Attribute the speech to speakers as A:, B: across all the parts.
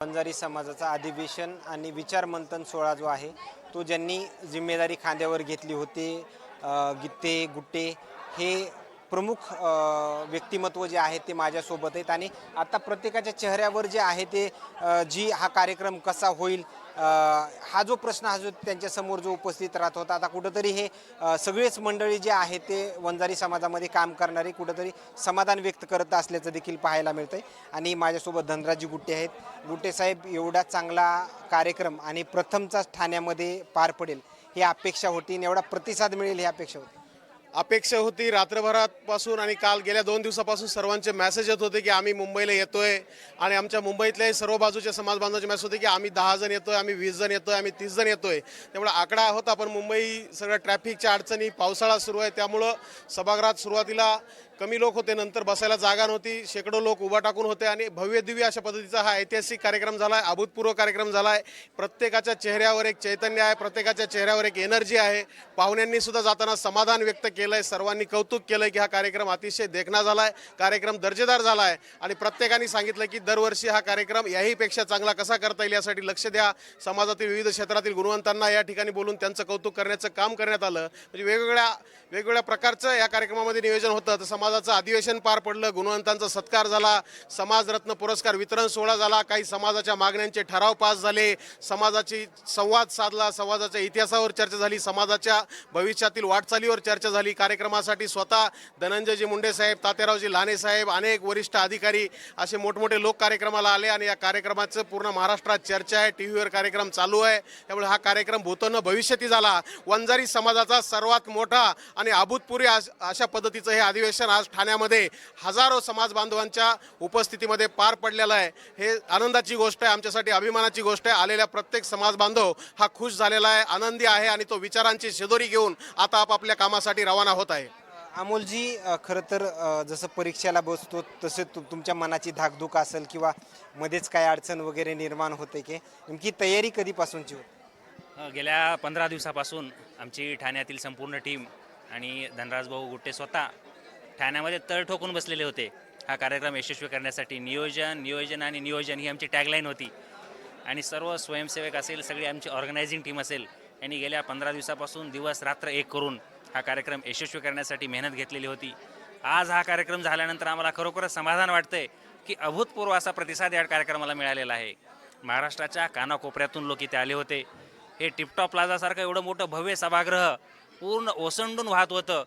A: बंजारी समाजाचा अधिवेशन आणि विचारमंथन सोहळा जो आहे तो ज्यांनी जिम्मेदारी खांद्यावर घेतली होती गित्ते गुट्टे हे प्रमुख व्यक्तिमत्व जे आहेत ते माझ्यासोबत आहेत आणि आता प्रत्येकाच्या चेहऱ्यावर जे आहे ते जी हा कार्यक्रम कसा होईल हा जो प्रश्न हा जो त्यांच्यासमोर जो उपस्थित राहत होता आता कुठंतरी हे सगळेच मंडळी जे आहे ते वंजारी समाजामध्ये काम करणारे कुठंतरी समाधान व्यक्त करत असल्याचं देखील पाहायला मिळतं आहे आणि माझ्यासोबत धनराजी गुट्टे आहेत. गुट्टे साहेब एवढा चांगला कार्यक्रम आणि प्रथमचाच ठाण्यामध्ये पार पडेल ही अपेक्षा होती आणि एवढा प्रतिसाद मिळेल ही अपेक्षा होती.
B: अपेक्षा होती रात्रभरापासून आणि काल गेल्या दोन दिवसापासून सर्वांचे मॅसेज येत होते की आम्ही मुंबईला येतोय. आणि आमच्या मुंबईतल्याही सर्व बाजूच्या समाज बांधवांचे मॅसेज होते की आम्ही दहा जण येतोय आम्ही वीस जण येतोय आम्ही तीस जण येतोय. त्यामुळे आकडा होता पण मुंबई सगळं ट्रॅफिकच्या अडचणी पावसाळा सुरू आहे. त्यामुळं सभागृहात सुरुवातीला कमी लोक होते नंतर बसायला जागा नव्हती. शेकडो लोक उभा टाकून होते आणि भव्य दिव्य अशा पद्धतीचा हा ऐतिहासिक कार्यक्रम झाला आहे अभूतपूर्व कार्यक्रम झाला आहे प्रत्येकाच्या चेहऱ्यावर एक चैतन्य आहे प्रत्येकाच्या चेहऱ्यावर एक एनर्जी आहे. पाहुण्यांनी सुद्धा जाताना समाधान व्यक्त केलं. केलं आहे सर्वांनी कौतुक केलं आहे की हा कार्यक्रम अतिशय देखणा झाला आहे कार्यक्रम दर्जेदार झाला आहे आणि प्रत्येकाने सांगितलं की दरवर्षी हा कार्यक्रम याहीपेक्षा चांगला कसा करता येईल यासाठी लक्ष द्या. समाजातील विविध क्षेत्रातील गुणवंतांना या ठिकाणी बोलून त्यांचं कौतुक करण्याचं काम करण्यात आलं. म्हणजे वेगवेगळ्या वेगवेगळ्या प्रकारचं या कार्यक्रमामध्ये नियोजन होतं. तर समाजाचं अधिवेशन पार पडलं गुणवंतांचा सत्कार झाला समाजरत्न पुरस्कार वितरण सोहळा झाला काही समाजाच्या मागण्यांचे ठराव पास झाले समाजाची संवाद साधला समाजाच्या इतिहासावर चर्चा झाली समाजाच्या भविष्यातील वाटचालीवर चर्चा झाली. कार्यक्रमासाठी स्वतः धनंजयजी मुंडे साहेब तात्यारावजी लाने साहेब अनेक वरिष्ठ अधिकारी असे मोठमोठे लोक कार्यक्रमाला आले आणि या कार्यक्रमाचं पूर्ण महाराष्ट्रात चर्चा आहे टी व्हीवर कार्यक्रम चालू आहे. त्यामुळे हा कार्यक्रम भूतनं भविष्यती झाला. वंजारी समाजाचा सर्वात मोठा आणि अभूतपूर्व अश- अशा पद्धतीचं हे अधिवेशन आज ठाण्यामध्ये हजारो समाज बांधवांच्या उपस्थितीमध्ये पार पडलेलं आहे. हे आनंदाची गोष्ट आहे आमच्यासाठी अभिमानाची गोष्ट आहे. आलेल्या प्रत्येक समाज बांधव हा खुश झालेला आहे आनंदी आहे आणि तो विचारांची शेजोरी घेऊन आता आपापल्या कामासाठी रवाना होत आहे.
A: अमोलजी खरं तर जसं परीक्षेला बसतो तसं तु तुमच्या मनाची धाकधूक असेल किंवा मध्येच काय अडचण वगैरे निर्माण होते की नेमकी तयारी कधीपासूनची होती?
C: गेल्या पंधरा दिवसापासून आमची ठाण्यातील संपूर्ण टीम आणि धनराज भाऊ गुट्टे स्वतः ठाण्यामध्ये तळ ठोकून बसलेले होते. हा कार्यक्रम यशस्वी करण्यासाठी नियोजन नियोजन आणि नियोजन ही आमची टॅगलाईन होती. आणि सर्व स्वयंसेवक असेल सगळी आमची ऑर्गनायझिंग टीम असेल यांनी गेल्या पंधरा दिवसापासून दिवस रात्र एक करून हा कार्यक्रम यशस्वी करण्यासाठी मेहनत घेतलेली होती. आज हा कार्यक्रम झाल्यानंतर आम्हाला खरोखरच समाधान वाटतंय की अभूतपूर्व असा प्रतिसाद या कार्यक्रमाला मिळालेला आहे. महाराष्ट्राच्या कानाकोपऱ्यातून लोक इथे आले होते. हे टिपटॉप प्लाझासारखं एवढं मोठं भव्य सभागृह पूर्ण ओसंडून वाहत होतं.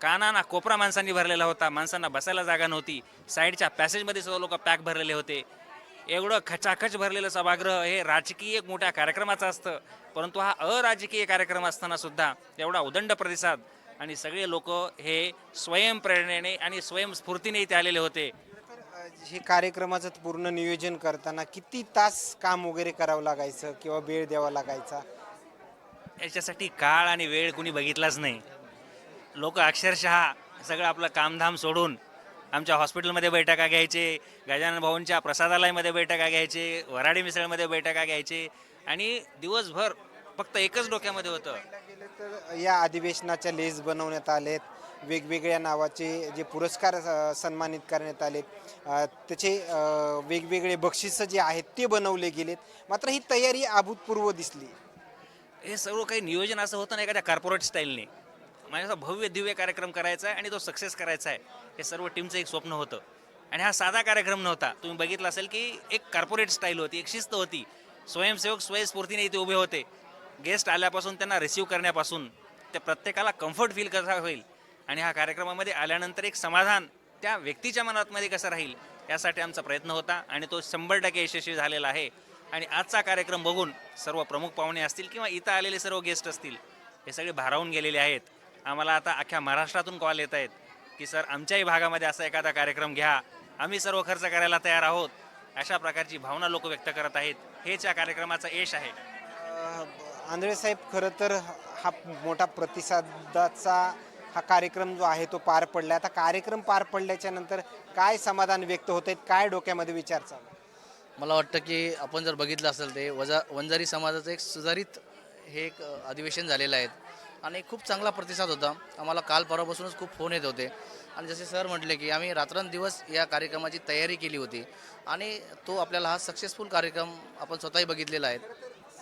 C: कानाना कोपरा माणसांनी भरलेला होता. माणसांना बसायला जागा नव्हती. साईडच्या पॅसेजमध्ये सर्व लोक पॅक भरलेले होते. एवढं खचाखच भरलेलं सभागृह हे राजकीय एक मोठ्या कार्यक्रमाचं असतं. परंतु हा अराजकीय कार्यक्रम असताना सुद्धा एवढा उदंड प्रतिसाद आणि सगळे लोक हे स्वयंप्रेरणेने आणि स्वयंस्फूर्तीने इथे आलेले होते.
A: हे कार्यक्रमाचं पूर्ण नियोजन करताना किती तास काम वगैरे करावं लागायचं किंवा वेळ द्यावा लागायचा?
C: याच्यासाठी काळ आणि वेळ कुणी बघितलाच नाही. लोक अक्षरशः सगळं आपलं कामधाम सोडून आमच्या हॉस्पिटलमध्ये बैठका घ्यायचे गजानन भाऊंच्या प्रसादालयामध्ये बैठका घ्यायचे वराडी मिसळमध्ये बैठका घ्यायचे आणि दिवसभर फक्त एकच डोक्यामध्ये होतं.
A: गेलं तर या अधिवेशनाच्या लेस बनवण्यात आलेत. वेगवेगळ्या नावाचे जे पुरस्कार सन्मानित करण्यात आलेत. अ, त्याचे वेगवेगळे बक्षिसं जे आहेत ते बनवले गेलेत. मात्र ही तयारी अभूतपूर्व दिसली.
C: हे सर्व काही नियोजन असं होतं ना एखाद्या कॉर्पोरेट स्टाईलने माझ्या भव्य दिव्य कार्यक्रम करायचा आहे आणि तो सक्सेस करायचा आहे. हे सर्व टीमचं एक स्वप्न होतं. आणि हा साधा कार्यक्रम नव्हता. तुम्ही बघितलं असेल की एक कॉर्पोरेट स्टाईल होती एक शिस्त होती. स्वयंसेवक स्वयंस्फूर्तीने इथे उभे होते. गेस्ट आल्यापासून त्यांना रिसीव्ह करण्यापासून त्या प्रत्येकाला कम्फर्ट फील कसा होईल? आणि हा कार्यक्रमामध्ये आल्यानंतर एक समाधान त्या व्यक्तीच्या मनातमध्ये कसं राहील? यासाठी आमचा प्रयत्न होता आणि तो शंभर टक्के यशस्वी झालेला आहे. आणि आजचा कार्यक्रम बघून सर्व प्रमुख पाहुणे असतील किंवा इथं आलेले सर्व गेस्ट असतील हे सगळे भारावून गेलेले आहेत. आम्हाला आता अख्ख्या महाराष्ट्रातून कॉल येत आहेत की सर आमच्याही भागामध्ये असा एखादा कार्यक्रम घ्या. आम्ही सर्व खर्च करायला तयार आहोत. अशा प्रकारची भावना लोक व्यक्त करत आहेत. हेच या कार्यक्रमाचं यश आहे.
A: आंधळे साहेब खरं तर हा मोठा प्रतिसादाचा हा कार्यक्रम जो आहे तो पार पडला आता कार्यक्रम पार पडल्याच्या नंतर काय समाधान व्यक्त होत आहेत काय डोक्यामध्ये विचार चालू?
D: मला वाटतं की आपण जर बघितलं असेल ते वजा वंजारी समाजाचं एक सुधारित हे एक अधिवेशन झालेलं आहे. आणि खूप चांगला प्रतिसाद होता. आम्हाला काल परवापासूनच खूप फोन येत होते. आणि जसे सर म्हटले की आम्ही रात्रंदिवस या कार्यक्रमाची तयारी केली होती. आणि तो आपल्याला हा सक्सेसफुल कार्यक्रम आपण स्वतःही बघितलेला आहे.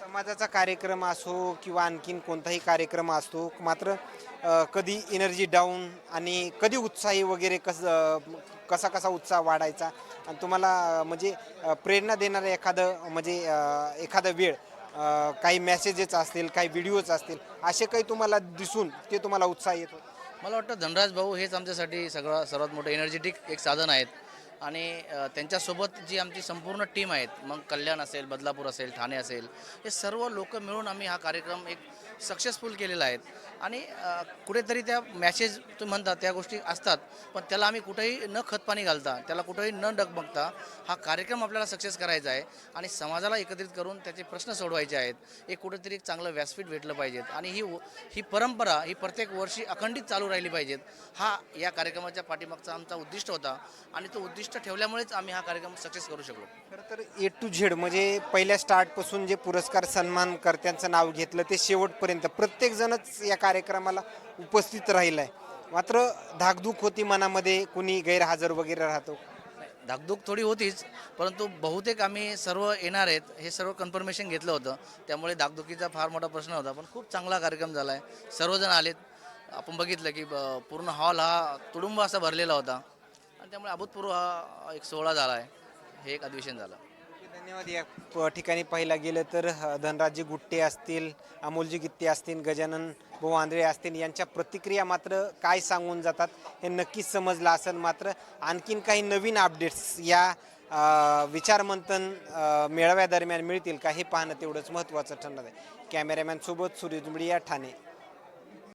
A: समाजाचा कार्यक्रम असो किंवा आणखीन कोणताही कार्यक्रम असतो मात्र कधी एनर्जी डाऊन आणि कधी उत्साही वगैरे कसं कसा कसा उत्साह वाढायचा? आणि तुम्हाला म्हणजे प्रेरणा देणारं एखादं म्हणजे एखादं एखादा वेळ काही मेसेजेस असतील काही व्हिडिओज असतील असे काही तुम्हाला दिसून ते तुम्हाला उत्साह येतो?
D: मला वाटतं धनराज भाऊ हेच आमच्यासाठी सगळं सर्वात मोठं एनर्जेटिक एक साधन आहेत. आणि त्यांच्यासोबत जी आमची संपूर्ण टीम आहेत मग कल्याण असेल बदलापूर असेल ठाणे असेल हे सर्व लोक मिळून आम्ही हा कार्यक्रम एक सक्सेसफुल केलेला आहे. आणि कुठेतरी त्या मॅसेज तुम्ही म्हणतात त्या गोष्टी असतात पण त्याला आम्ही कुठेही न खतपाणी घालता त्याला कुठेही न डगमगता हा कार्यक्रम आपल्याला सक्सेस करायचा आहे. आणि समाजाला एकत्रित करून त्याचे प्रश्न सोडवायचे आहेत. एक कुठेतरी एक चांगलं व्यासपीठ भेटलं पाहिजेत. आणि ही ही परंपरा ही प्रत्येक वर्षी अखंडित चालू राहिली पाहिजेत. हा या कार्यक्रमाच्या पाठीमागचा आमचा उद्दिष्ट होता. आणि तो उद्दिष्ट ठेवल्यामुळेच आम्ही हा कार्यक्रम सक्सेस करू शकलो.
A: खरं तर ए टू झेड म्हणजे पहिल्या स्टार्टपासून जे पुरस्कार सन्मानकर्त्यांचं नाव घेतलं ते शेवटपर्यंत प्रत्येकजणच या कार्यक्रमाला उपस्थित राहिलं आहे मात्र धाकधूक होती मनामध्ये कुणी गैरहजर वगैरे राहतो.
D: धाकधूक थोडी होतीच परंतु बहुतेक आम्ही सर्व येणार आहेत हे सर्व कन्फर्मेशन घेतलं होतं. त्यामुळे धाकधुकीचा फार मोठा प्रश्न होता पण खूप चांगला कार्यक्रम झाला आहे सर्वजण आलेत. आपण बघितलं की ब- पूर्ण हॉल हा तुडुंब असा भरलेला होता. आणि त्यामुळे अभूतपूर्व हा एक सोहळा झाला आहे. हे एक अधिवेशन झालं.
A: धन्यवाद. या प- ठिकाणी पाहिला गेलं तर अ, धनराजी गुट्टे असतील अमोलजी गित्ते असतील गजानन भाऊ आंधळे असतील यांच्या प्रतिक्रिया मात्र काय सांगून जातात हे नक्कीच समजलं असेल मात्र आणखीन काही नवीन अपडेट्स या अ, विचारमंथन अ, मेळाव्यादरम्यान मिळतील का हे पाहणं तेवढंच महत्त्वाचं ठरणार आहे. कॅमेरामॅन सोबत सूर्य जुंबडी ठाणे.